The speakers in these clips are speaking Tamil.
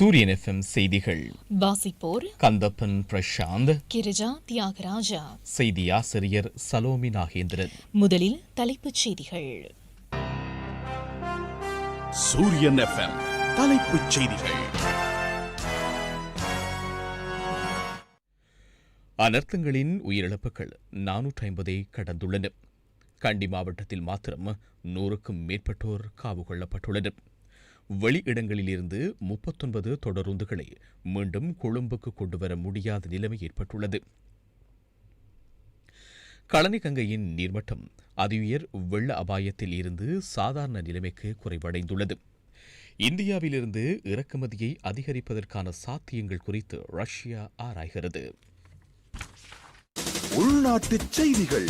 சூரியன் எஃப்எம் செய்திகள். வாசிப்போர் கந்தப்பன் பிரசாந்த் கிரிஜா தியாகராஜா. செய்தி ஆசிரியர் சலோமி நாகேந்திரன். முதலில் தலைப்புச் செய்திகள். சூரியன் எஃப்எம் தலைப்புச் செய்திகள். அனர்த்தங்களின் உயிரிழப்புகள் நானூற்றி ஐம்பதை கடந்துள்ளன. கண்டி மாவட்டத்தில் மாத்திரம் நூறுக்கும் மேற்பட்டோர் காவு கொள்ளப்பட்டுள்ளனர். வெளியிடங்களிலிருந்து முப்பத்தொன்பது தொடருந்துகளை மீண்டும் கொழும்புக்கு கொண்டுவர முடியாத நிலைமை ஏற்பட்டுள்ளது. கலனிகங்கையின் நீர்மட்டம் அதிஉயர் வெள்ள அபாயத்தில் இருந்து சாதாரண நிலைமைக்கு குறைவடைந்துள்ளது. இந்தியாவிலிருந்து இறக்குமதியை அதிகரிப்பதற்கான சாத்தியங்கள் குறித்து ரஷ்யா ஆராய்கிறது. உள்நாட்டுச் செய்திகள்.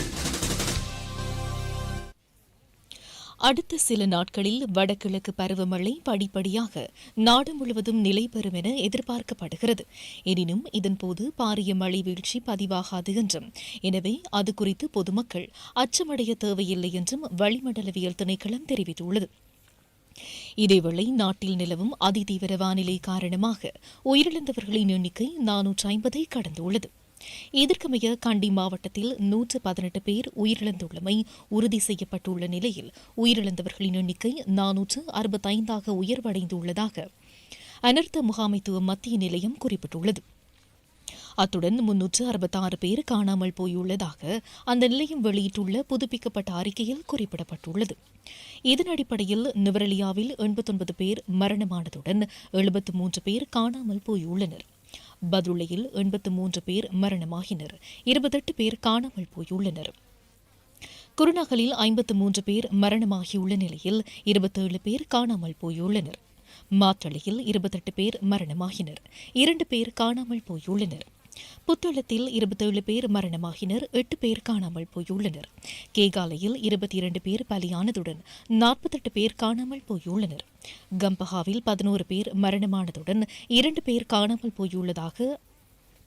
அடுத்த சில நாட்களில் வடகிழக்கு பருவமழை படிப்படியாக நாடு முழுவதும் நிலை பெறும் என எதிர்பார்க்கப்படுகிறது. எனினும் இதன்போது பாரிய மழை வீழ்ச்சி பதிவாகாது என்றும் எனவே அது குறித்து பொதுமக்கள் அச்சமடைய தேவையில்லை என்றும் வளிமண்டலவியல் திணைக்களம் தெரிவித்துள்ளது. இதேவேளை நாட்டில் நிலவும் அதிதீவிர வானிலை காரணமாக உயிரிழந்தவர்களின் எண்ணிக்கை நானூற்று ஐம்பதை கடந்துள்ளது. இதற்கமைய கண்டி மாவட்டத்தில் நூற்று பதினெட்டு பேர் உயிரிழந்துள்ளமை உறுதி செய்யப்பட்டுள்ள நிலையில் உயிரிழந்தவர்களின் எண்ணிக்கை நானூற்று அறுபத்தைந்தாக உயர்வடைந்துள்ளதாக அனர்த்த முகாமைத்துவ மத்திய நிலையம் குறிப்பிட்டுள்ளது. அத்துடன் முன்னூற்று அறுபத்தாறு பேர் காணாமல் போயுள்ளதாக அந்த நிலையம் வெளியிட்டுள்ள புதுப்பிக்கப்பட்ட அறிக்கையில் குறிப்பிடப்பட்டுள்ளது. இதன் அடிப்படையில் நுவரெலியாவில் எண்பத்தொன்பது பேர் மரணமானதுடன் எழுபத்து மூன்று பேர் காணாமல் போயுள்ளனர். பதுளையில் எண்பத்து மூன்று பேர் மரணமாகினர். இருபத்தெட்டு பேர் காணாமல் போயுள்ளனர். குருநகலில் ஐம்பத்து மூன்று பேர் மரணமாகியுள்ள நிலையில் இருபத்தேழு பேர் காணாமல் போயுள்ளனர். மாத்தளையில் இருபத்தெட்டு பேர் மரணமாகினர். இரண்டு பேர் காணாமல் போயுள்ளனர். புத்தளத்தில் இருபத்தேழு பேர் மரணமாகினர் எட்டு பேர் காணாமல் போயுள்ளனர். கேகாலையில் இருபத்தி இரண்டு பேர் பலியானதுடன் நாற்பத்தெட்டு பேர் காணாமல் போயுள்ளனர். கம்பஹாவில் பதினோரு பேர் மரணமானதுடன் இரண்டு பேர் காணாமல் போயுள்ளதாக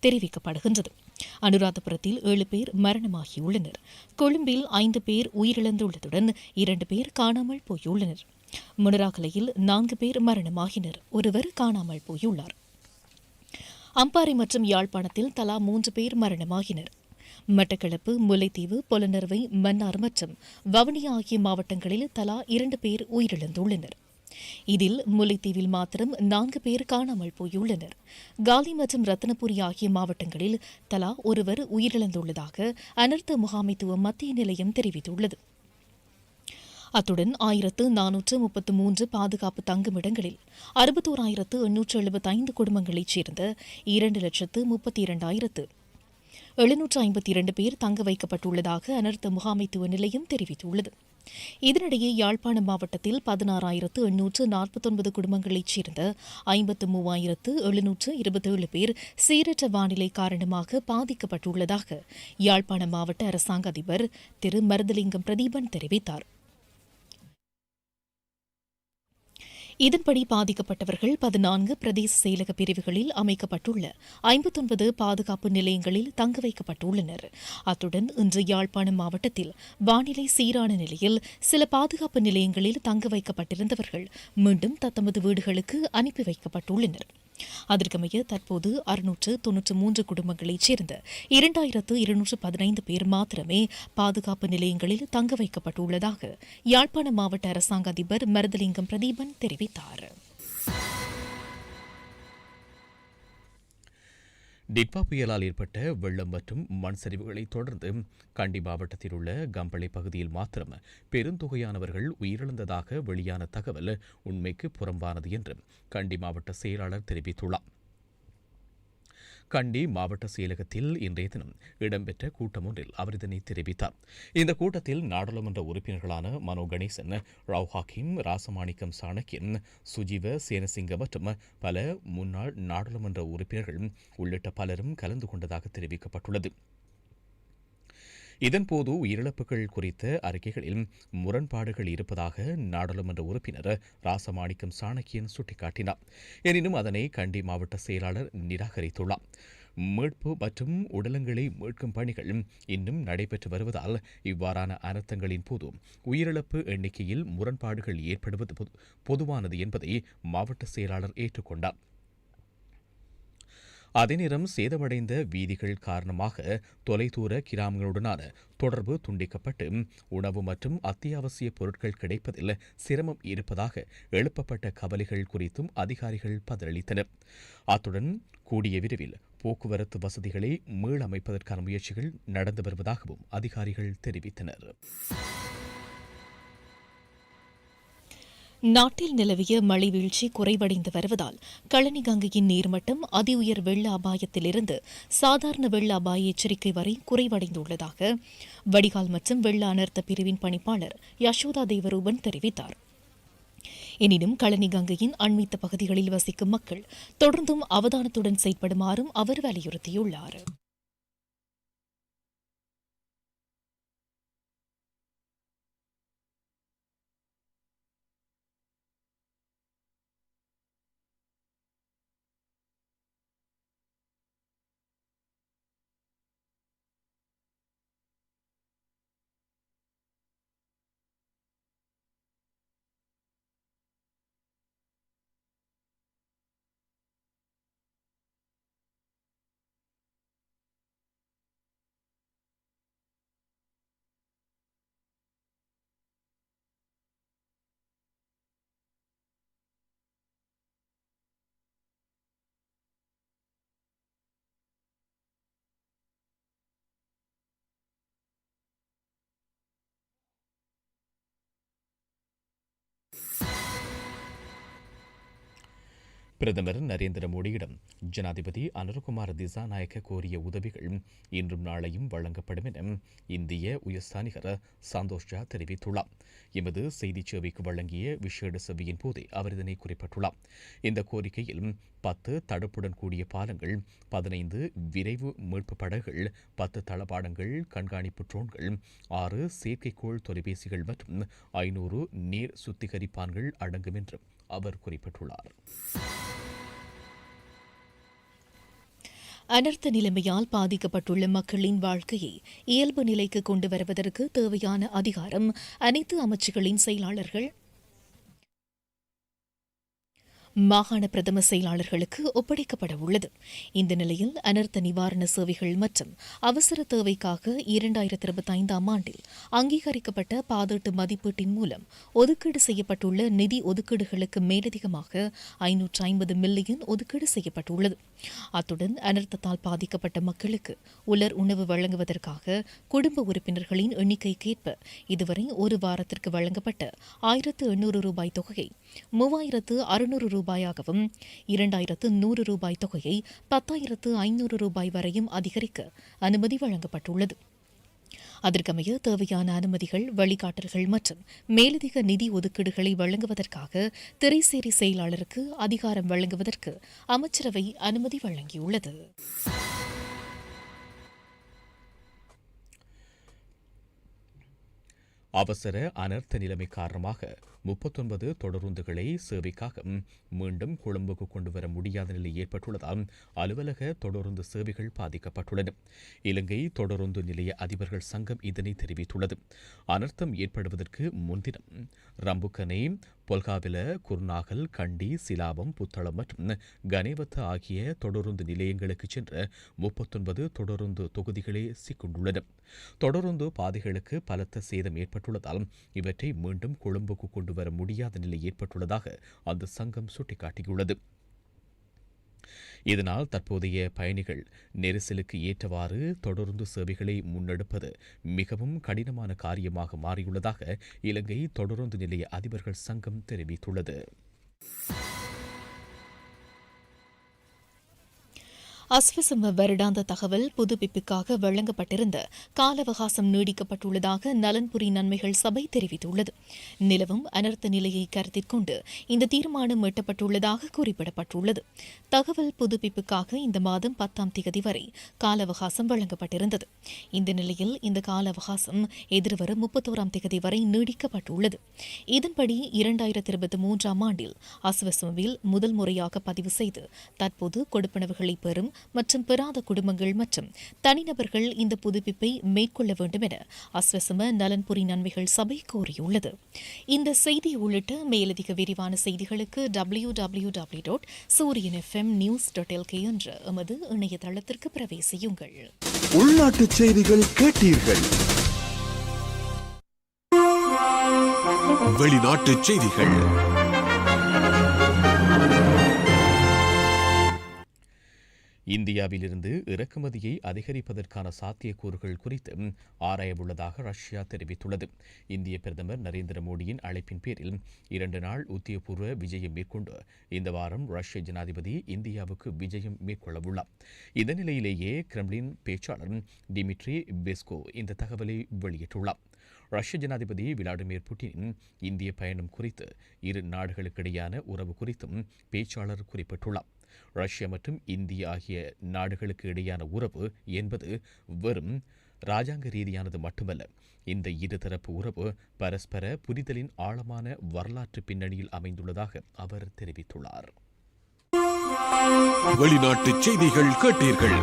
தெரிவிக்கப்படுகின்றது. அனுராதபுரத்தில் ஏழு பேர் மரணமாகியுள்ளனர். கொழும்பில் ஐந்து பேர் உயிரிழந்துள்ளதுடன் இரண்டு பேர் காணாமல் போயுள்ளனர். முனராகலையில் நான்கு பேர் மரணமாகினர். ஒருவர் காணாமல் போயுள்ளார். அம்பாறை மற்றும் யாழ்ப்பாணத்தில் தலா மூன்று பேர் மரணமாகினர். மட்டக்களப்பு முல்லைத்தீவு பொலனறுவை மன்னார் மற்றும் வவுனியா ஆகிய மாவட்டங்களில் தலா இரண்டு பேர் உயிரிழந்துள்ளனர். இதில் முல்லைத்தீவில் மாத்திரம் நான்கு பேர் காணாமல் போயுள்ளனர். காலி மற்றும் ரத்னபுரி ஆகிய மாவட்டங்களில் தலா ஒருவர் உயிரிழந்துள்ளதாக அனர்த்த முகாமைத்துவ மத்திய நிலையம் தெரிவித்துள்ளது. அத்துடன் ஆயிரத்து நானூற்று முப்பத்து மூன்று பாதுகாப்பு தங்குமிடங்களில் அறுபத்தோராயிரத்து எண்ணூற்று எழுபத்தைந்து குடும்பங்களைச் சேர்ந்த இரண்டு லட்சத்து முப்பத்தி இரண்டாயிரத்து எழுநூற்று ஐம்பத்தி இரண்டு பேர் தங்க வைக்கப்பட்டுள்ளதாக அனர்த்த முகாமைத்துவ நிலையம் தெரிவித்துள்ளது. இதனிடையே யாழ்ப்பாணம் மாவட்டத்தில் பதினாறாயிரத்து எண்ணூற்று நாற்பத்தொன்பது குடும்பங்களைச் சேர்ந்த ஐம்பத்து மூவாயிரத்து எழுநூற்று இருபத்தேழு பேர் சீரற்ற வானிலை காரணமாக பாதிக்கப்பட்டுள்ளதாக யாழ்ப்பாணம் மாவட்ட அரசாங்க அதிபர் திரு மருதலிங்கம் பிரதீபன் தெரிவித்தார். இதன்படி பாதிக்கப்பட்டவர்கள் பதினான்கு பிரதேச செயலக பிரிவுகளில் அமைக்கப்பட்டுள்ள ஐம்பத்தொன்பது பாதுகாப்பு நிலையங்களில் தங்க வைக்கப்பட்டுள்ளனர். அத்துடன் இன்று யாழ்ப்பாணம் மாவட்டத்தில் வானிலை சீரான நிலையில் சில பாதுகாப்பு நிலையங்களில் தங்க வைக்கப்பட்டிருந்தவர்கள் மீண்டும் தத்தமது வீடுகளுக்கு அனுப்பி வைக்கப்பட்டுள்ளனர். அதற்கமைய தற்போது அறுநூற்று தொன்னூற்று மூன்று குடும்பங்களைச் சேர்ந்த இரண்டாயிரத்து இருநூற்று பதினைந்து பேர் மாத்திரமே பாதுகாப்பு நிலையங்களில் தங்க வைக்கப்பட்டுள்ளதாக யாழ்ப்பாண மாவட்ட அரசாங்க அதிபர் மருதலிங்கம் பிரதீபன் தெரிவித்தார். டிட்பா புயலால் ஏற்பட்ட வெள்ளம் மற்றும் மண் சரிவுகளை தொடர்ந்து கண்டி மாவட்டத்தில் உள்ள கம்பளை பகுதியில் மாத்திரம் பெருந்தொகையானவர்கள் உயிரிழந்ததாக வெளியான தகவல் உண்மைக்கு புறம்பானது என்று கண்டி மாவட்ட செயலாளர் தெரிவித்துள்ளார். கண்டி மாவட்ட செயலகத்தில் இன்றைய தினம் இடம்பெற்ற கூட்டம் ஒன்றில் அவர் இதனை தெரிவித்தார். இந்த கூட்டத்தில் நாடாளுமன்ற உறுப்பினர்களான மனோ கணேசன் ராவ் ஹாக்கிம் ராசமாணிக்கம் சாணக்கியன் சுஜீவ சேனசிங்க மற்றும் பல முன்னாள் நாடாளுமன்ற உறுப்பினர்கள் உள்ளிட்ட பலரும் கலந்து கொண்டதாக தெரிவிக்கப்பட்டுள்ளது. இதன்போது உயிரிழப்புகள் குறித்த அறிக்கைகளில் முரண்பாடுகள் இருப்பதாக நாடாளுமன்ற உறுப்பினர் ராசமாணிக்கம் சாணக்கியன் சுட்டிக்காட்டினார். எனினும் அதனை கண்டி மாவட்ட செயலாளர் நிராகரித்துள்ளார். மீட்பு மற்றும் உடலங்களை மீட்கும் பணிகள் இன்னும் நடைபெற்று வருவதால் இவ்வாறான அனர்த்தங்களின் போது உயிரிழப்பு எண்ணிக்கையில் முரண்பாடுகள் ஏற்படுவது பொது- பொதுவானது என்பதை மாவட்ட செயலாளர் ஏற்றுக்கொண்டார். அதே நேரம் சேதமடைந்த வீதிகள் காரணமாக தொலைதூர கிராமங்களுடனான தொடர்பு துண்டிக்கப்பட்டு உணவு மற்றும் அத்தியாவசிய பொருட்கள் கிடைப்பதில் சிரமம் இருப்பதாக எழுப்பப்பட்ட கவலைகள் குறித்தும் அதிகாரிகள் பதிலளித்தனர். அத்துடன் கூடிய விரைவில் போக்குவரத்து வசதிகளை மீளமைப்பதற்கான முயற்சிகள் நடந்து வருவதாகவும் அதிகாரிகள் தெரிவித்தனர். நாட்டில் நிலவிய மழை வீழ்ச்சி குறைவடைந்து வருவதால் கழனி கங்கையின் நீர்மட்டம் அதி உயர் வெள்ள அபாயத்திலிருந்து சாதாரண வெள்ள அபாய எச்சரிக்கை வரை குறைவடைந்துள்ளதாக வடிகால் மற்றும் வெள்ள அனர்த்த பிரிவின் பணிப்பாளர் யசோதா தேவரூபன் தெரிவித்தார். எனினும் கழனி கங்கையின் அண்மித்த பகுதிகளில் வசிக்கும் மக்கள் தொடர்ந்தும் அவதானத்துடன் செயற்படுமாறும் அவர் வலியுறுத்தியுள்ளார். பிரதமர் நரேந்திர மோடியிடம் ஜனாதிபதி அனுர்குமார் திசாநாயக்க கோரிய உதவிகள் இன்றும் நாளையும் வழங்கப்படும் என இந்திய உயர்ஸ்தானிகர் சந்தோஷ் ஜா தெரிவித்துள்ளார். எமது செய்திச் சேவைக்கு வழங்கிய விசேட செவியின் போதே அவர் இதனை குறிப்பிட்டுள்ளார். இந்த கோரிக்கையில் பத்து தடுப்புடன் கூடிய பாலங்கள் பதினைந்து விரைவு மீட்பு படகுகள் பத்து தளபாடங்கள் கண்காணிப்பு ட்ரோன்கள் ஆறு செயற்கைக்கோள் தொலைபேசிகள் மற்றும் ஐநூறு நீர் சுத்திகரிப்பான்கள் அடங்கும் என்று அவர் குறிப்பிட்டுள்ளார். அனர்த்த நிலைமையால் பாதிக்கப்பட்டுள்ள மக்களின் வாழ்க்கையை இயல்பு நிலைக்கு கொண்டு வருவதற்கு தேவையான அதிகாரம் அனைத்து அமைச்சுகளின் செயலாளர்கள் மாகாண பிரதம செயலாளர்களுக்கு ஒப்படைக்கப்பட உள்ளது. இந்த நிலையில் அனர்த்த நிவாரண சேவைகள் மற்றும் அவசர தேவைக்காக இரண்டாயிரத்தி இருபத்தி ஐந்தாம் ஆண்டில் அங்கீகரிக்கப்பட்ட பாதீட்டு மதிப்பீட்டின் மூலம் ஒதுக்கீடு செய்யப்பட்டுள்ள நிதி ஒதுக்கீடுகளுக்கு மேலதிகமாக ஐநூற்று ஐம்பது மில்லியன் ஒதுக்கீடு செய்யப்பட்டுள்ளது. அத்துடன் அனர்த்தத்தால் பாதிக்கப்பட்ட மக்களுக்கு உலர் உணவு வழங்குவதற்காக குடும்ப உறுப்பினர்களின் எண்ணிக்கைக்கேற்ப இதுவரை ஒரு வாரத்திற்கு வழங்கப்பட்ட ஆயிரத்து எண்ணூறு ரூபாய் தொகையை மூவாயிரத்து அறுநூறு ரூபாயாகவும் இரண்டாயிரத்து நூறு ரூபாய் தொகையை பத்தாயிரத்து ஐநூறு ரூபாய் வரையும் அதிகரிக்க அனுமதி வழங்கப்பட்டுள்ளது. அதற்கமைய தேவையான அனுமதிகள் வழிகாட்டல்கள் மற்றும் மேலதிக நிதி ஒதுக்கீடுகளை வழங்குவதற்காக திரைசேரி செயலாளருக்கு அதிகாரம் வழங்குவதற்கு அமைச்சரவை அனுமதி வழங்கியுள்ளது. அவசர அனர்த்த நிலைமை காரணமாக முப்பத்தொன்பது தொடருந்துகளை சேவைக்காக மீண்டும் கொழும்புக்கு கொண்டு வர முடியாத நிலை ஏற்பட்டுள்ளதால் அலுவலக தொடருந்து சேவைகள் பாதிக்கப்பட்டுள்ளன. இலங்கை தொடருந்து நிலைய அதிபர்கள் சங்கம் இதனை தெரிவித்துள்ளது. அனர்த்தம் ஏற்படுவதற்கு முன்தினம் ரம்புக்கனை பொல்காவில குர்நாகல் கண்டி சிலாபம் புத்தளம் மற்றும் கனேவத்த ஆகிய தொடருந்து நிலையங்களுக்கு சென்ற முப்பத்தொன்பது தொடருந்து தொகுதிகளே சிக்கொண்டுள்ளன. தொடருந்து பாதைகளுக்கு பலத்த சேதம் ஏற்பட்டுள்ளதால் இவற்றை மீண்டும் கொழும்புக்கு கொண்டு வர முடியாத நிலை ஏற்பட்டுள்ளதாக அந்த சங்கம் சுட்டிக்காட்டியுள்ளது. இதனால் தற்போதைய பயணிகள் நெரிசலுக்கு ஏற்றவாறு தொடர்ந்து சேவைகளை முன்னெடுப்பது மிகவும் கடினமான காரியமாக மாறியுள்ளதாக இலங்கை தொடருந்து நிலைய அதிபர்கள் சங்கம் தெரிவித்துள்ளது. அஸ்வசம வருடாந்த தகவல் புதுப்பிப்புக்காக வழங்கப்பட்டிருந்த கால அவகாசம் நீடிக்கப்பட்டுள்ளதாக நலன்புரி நன்மைகள் சபை தெரிவித்துள்ளது. நிலவும் அனர்த்த நிலையை கருத்தில் கொண்டு இந்த தீர்மானம் எட்டப்பட்டுள்ளதாக குறிப்பிடப்பட்டுள்ளது. தகவல் புதுப்பிப்புக்காக இந்த மாதம் பத்தாம் தேதி வரை கால அவகாசம் வழங்கப்பட்டிருந்தது. இந்த நிலையில் இந்த கால அவகாசம் எதிர்வரும் முப்பத்தோராம் தேதி வரை நீடிக்கப்பட்டுள்ளது. இதன்படி இரண்டாயிரத்தி இருபத்தி மூன்றாம் ஆண்டில் அஸ்வசமவில் முதல் முறையாக பதிவு செய்து தற்போது கொடுப்பனவுகளை பெறும் மற்றும் பெறாத குடும்பங்கள் மற்றும் தனிநபர்கள் இந்த புதுப்பிப்பை மேற்கொள்ள வேண்டும் என அஸ்வசம நலன்புரி நன்மைகள் சபை கோரியுள்ளது. இந்த செய்தி உள்ளிட்ட மேலதிக விரிவான செய்திகளுக்கு W W W dot Sooriyan FM news dot LK என்ற எமது இணையதளத்திற்கு பிரவேசியுங்கள். உள்நாட்டு செய்திகள் கேட்டீர்கள். வெளிநாட்டு செய்திகள். இந்தியாவிலிருந்து இறக்குமதியை அதிகரிப்பதற்கான சாத்தியக்கூறுகள் குறித்து ஆராயவுள்ளதாக ரஷ்யா தெரிவித்துள்ளது. இந்திய பிரதமர் நரேந்திர மோடியின் அழைப்பின் பேரில் இரண்டு நாள் உத்தியபூர்வ விஜயம் மேற்கொண்டு இந்த வாரம் ரஷ்ய ஜனாதிபதி இந்தியாவுக்கு விஜயம் மேற்கொள்ளவுள்ளார். இந்த நிலையிலேயே கிரெம்ளின் பேச்சாளர் டிமிட்ரி பெஸ்கோ இந்த தகவலை வெளியிட்டுள்ளார். ரஷ்ய ஜனாதிபதி விளாடிமிர் புட்டின் இந்திய பயணம் குறித்து இரு நாடுகளுக்கிடையான உறவு குறித்தும் பேச்சாளர் குறிப்பிட்டுள்ளார். ரஷ்யா மற்றும் இந்தியா ஆகிய நாடுகளுக்கு இடையான உறவு என்பது வெறும் ராஜாங்க ரீதியானது மட்டுமல்ல. இந்த இருதரப்பு உறவு பரஸ்பர புரிதலின் ஆழமான வரலாற்று பின்னணியில் அமைந்துள்ளதாக அவர் தெரிவித்துள்ளார். வெளிநாட்டு செய்திகள் கேட்டீர்கள்.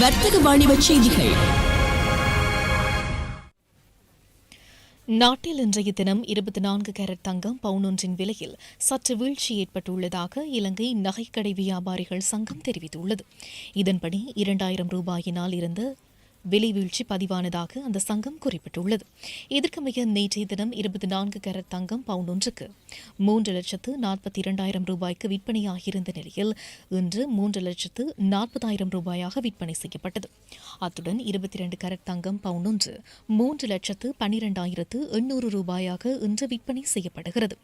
வர்த்தக வாணிப செய்திகள். நாட்டில் இன்றைய தினம் இருபத்தி நான்கு கேரட் தங்கம் பவுன் ஒன்றின் விலையில் சற்று வீழ்ச்சி ஏற்பட்டுள்ளதாக இலங்கை நகைக்கடை வியாபாரிகள் சங்கம் தெரிவித்துள்ளது. இதன்படி இரண்டாயிரம் ரூபாயினால் இருந்த விலை வீழ்ச்சி பதிவானதாக அந்த சங்கம் குறிப்பிட்டுள்ளது. இதற்கமைய நேற்றைய தினம் இருபத்தி நான்கு கேரட் தங்கம் பவுன் ஒன்றுக்கு மூன்று லட்சத்து நாற்பத்தி இரண்டாயிரம் ரூபாய்க்கு விற்பனையாகியிருந்த நிலையில் இன்று மூன்று லட்சத்து நாற்பதாயிரம் ரூபாயாக விற்பனை செய்யப்பட்டது. அத்துடன் இருபத்தி இரண்டு கேரட் தங்கம் பவுண்ட் ஒன்று மூன்று லட்சத்து பனிரெண்டாயிரத்து எண்ணூறு ரூபாயாக இன்று விற்பனை செய்யப்படுகிறது.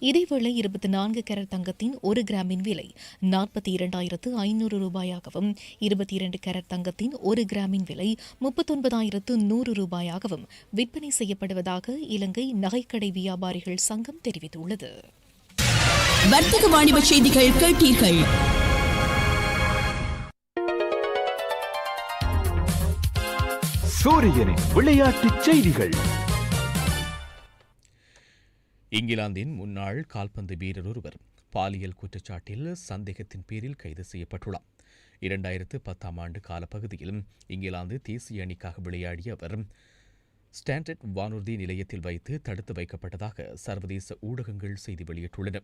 இதேவேளை இருபத்தி நான்கு கரட் தங்கத்தின் ஒரு கிராமின் விலை நாற்பத்தி இரண்டாயிரத்து ஐநூறு ரூபாயாகவும் இருபத்தி இரண்டு கரட் தங்கத்தின் ஒரு கிராமின் விலை முப்பத்தொன்பதாயிரத்து நூறு ரூபாயாகவும் விற்பனை செய்யப்படுவதாக இலங்கை நகைக்கடை வியாபாரிகள் சங்கம் தெரிவித்துள்ளது. வர்த்தக வாணிப செய்திகள் கேட்டீர்கள். சூரியனின் விளையாட்டுச் செய்திகள். இங்கிலாந்தின் முன்னாள் கால்பந்து வீரர் ஒருவர் பாலியல் குற்றச்சாட்டில் சந்தேகத்தின் பேரில் கைது செய்யப்பட்டுள்ளார். இரண்டாயிரத்து பத்தாம் ஆண்டு காலப்பகுதியில் இங்கிலாந்து தேசிய அணிக்காக விளையாடிய அவர் ஸ்டாண்டர்ட் வானூர்தி நிலையத்தில் வைத்து தடுத்து வைக்கப்பட்டதாக சர்வதேச ஊடகங்கள் செய்தி வெளியிட்டுள்ளன.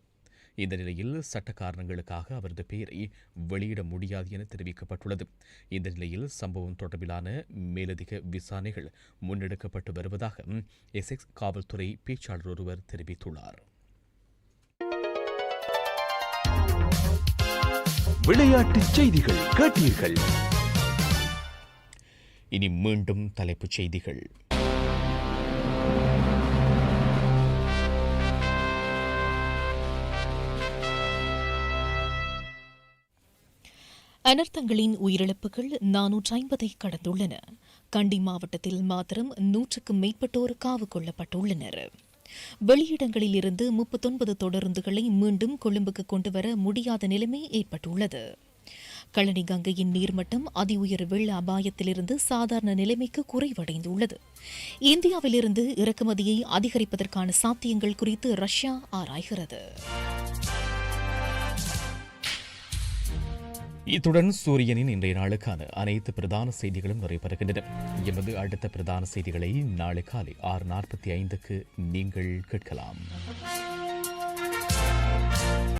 இந்த நிலையில் சட்ட காரணங்களுக்காக அவரது பெயரை வெளியிட முடியாது என தெரிவிக்கப்பட்டுள்ளது. இந்த நிலையில் சம்பவம் தொடர்பிலான மேலதிக விசாரணைகள் முன்னெடுக்கப்பட்டு வருவதாக எசெக்ஸ் காவல்துறை பேச்சாளர் ஒருவர் தெரிவித்துள்ளார். விளையாட்டுச் செய்திகள் கேட்டீர்கள். இனி மீண்டும் தலைப்புச் செய்திகள். அனர்த்தங்களின் உயிரிழப்புகள் நானூற்றி ஐம்பதை கடந்துள்ளன. கண்டி மாவட்டத்தில் மாத்திரம் நூற்றுக்கும் மேற்பட்டோர் காவு கொள்ளப்பட்டுள்ளனர். வெளியிடங்களில் இருந்து முப்பத்தொன்பது தொடருந்துகளை மீண்டும் கொழும்புக்கு கொண்டுவர முடியாத நிலைமை ஏற்பட்டுள்ளது. கழனி கங்கையின் நீர்மட்டம் அதி உயர் வெள்ள அபாயத்திலிருந்து சாதாரண நிலைமைக்கு குறைவடைந்துள்ளது. இந்தியாவிலிருந்து இறக்குமதியை அதிகரிப்பதற்கான சாத்தியங்கள் குறித்து ரஷ்யா ஆராய்கிறது. இத்துடன் சூரியனின் இன்றைய நாளுக்கான அனைத்து பிரதான செய்திகளும் நிறைவருகின்றன எமது அடுத்த பிரதான செய்திகளை நாளை காலை ஆறு நாற்பத்தி ஐந்துக்கு நீங்கள் கேட்கலாம்.